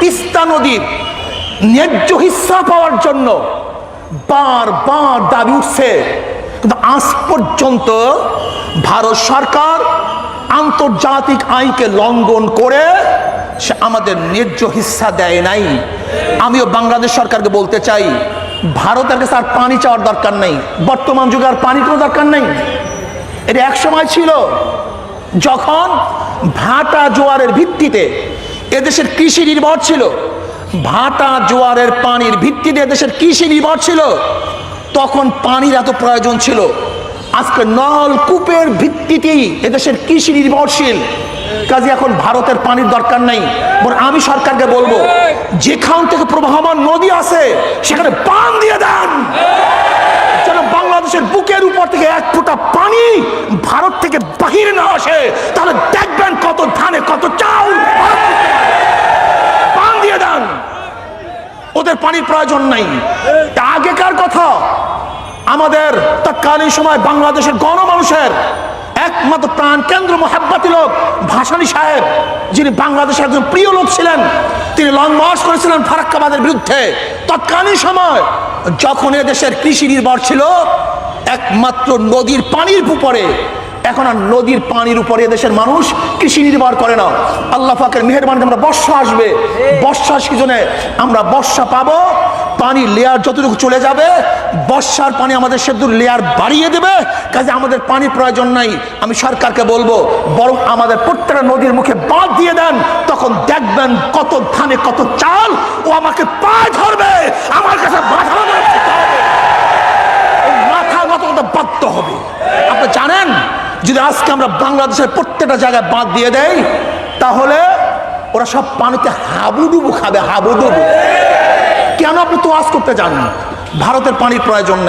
তিস্তা নদীর ন্যায্য হিস্সা পাওয়ার জন্য বার বার দাবি উঠছে। কিন্তু আজ পর্যন্ত ভারত সরকার আন্তর্জাতিক আইনকে লঙ্ঘন করে সে আমাদের ন্যায্য হিস্সা দেয় নাই। আমিও বাংলাদেশ সরকারকে বলতে চাই ভারতের কাছে আর পানি চাওয়ার দরকার নেই। বর্তমান যুগে আর পানির কোনো দরকার নেই। এটা এক সময় ছিল, যখন ভাটা জোয়ারের ভিত্তিতে এদেশের কৃষি নির্ভর ছিল। ভাটা জোয়ারের পানির ভিত্তিতে এদেশের কৃষি নির্ভর ছিল। তখন পানির এত প্রয়োজন ছিল। আজকে নলকূপের ভিত্তিতেই এদেশের কৃষি নির্ভরশীল। কাজে এখন ভারতের পানির দরকার নেই। আমি সরকারকে বলব, যেখান থেকে প্রবাহমান নদী আছে, সেখানে পান দিয়ে দেন। যেন বাংলাদেশের বুকের উপর থেকে এক ফোঁটা পানি ভারত থেকে বাহিরে না আসে, তাহলে দেখবেন কত ধানে কত চাউল পান দিয়ে দেন ওদের পানির প্রয়োজন নাই। আগেকার কথা। আমাদের তৎকালীন সময় বাংলাদেশের গণমানুষের একমাত্র প্রাণ কেন্দ্র মহাব্বাতি লোক ভাসানী সাহেব, যিনি বাংলাদেশের একজন প্রিয় লোক ছিলেন। তিনি লং মার্চ করেছিলেন ফারাক্কাবাদের বিরুদ্ধে। তৎকালীন সময় যখন এদেশের কৃষি নির্ভর ছিল, একমাত্র নদীর পানির উপরে এখন আর নদীর পানির উপরে দেশের মানুষ কৃষি নির্ভর করে না। আল্লাহ পাকের মেহরবানি আমরা বর্ষা আসবে। বর্ষা সিজনে আমরা বর্ষা পাবো। পানি লেয়ার যতটুকু চলে যাবে, বর্ষার পানি আমাদের সেদ্ধ লেয়ার বাড়িয়ে দেবে। কাজে আমাদের পানি প্রয়োজন নাই। আমি সরকারকে বলব, বরং আমাদের প্রত্যেকটা নদীর মুখে বাঁধ দিয়ে দেন, তখন দেখবেন কত ধানে কত চাল ও আমাকে যদি আজকে আমরা বাংলাদেশের প্রত্যেকটা জায়গায় বাঁধ দিয়ে দেই, তাহলে ওরা সব পানিতে হাবুডুবু খাবে, হাবুডুবু। কেন আপনি তো আজ করতে যান ভারতের পানির প্রয়োজন নেই।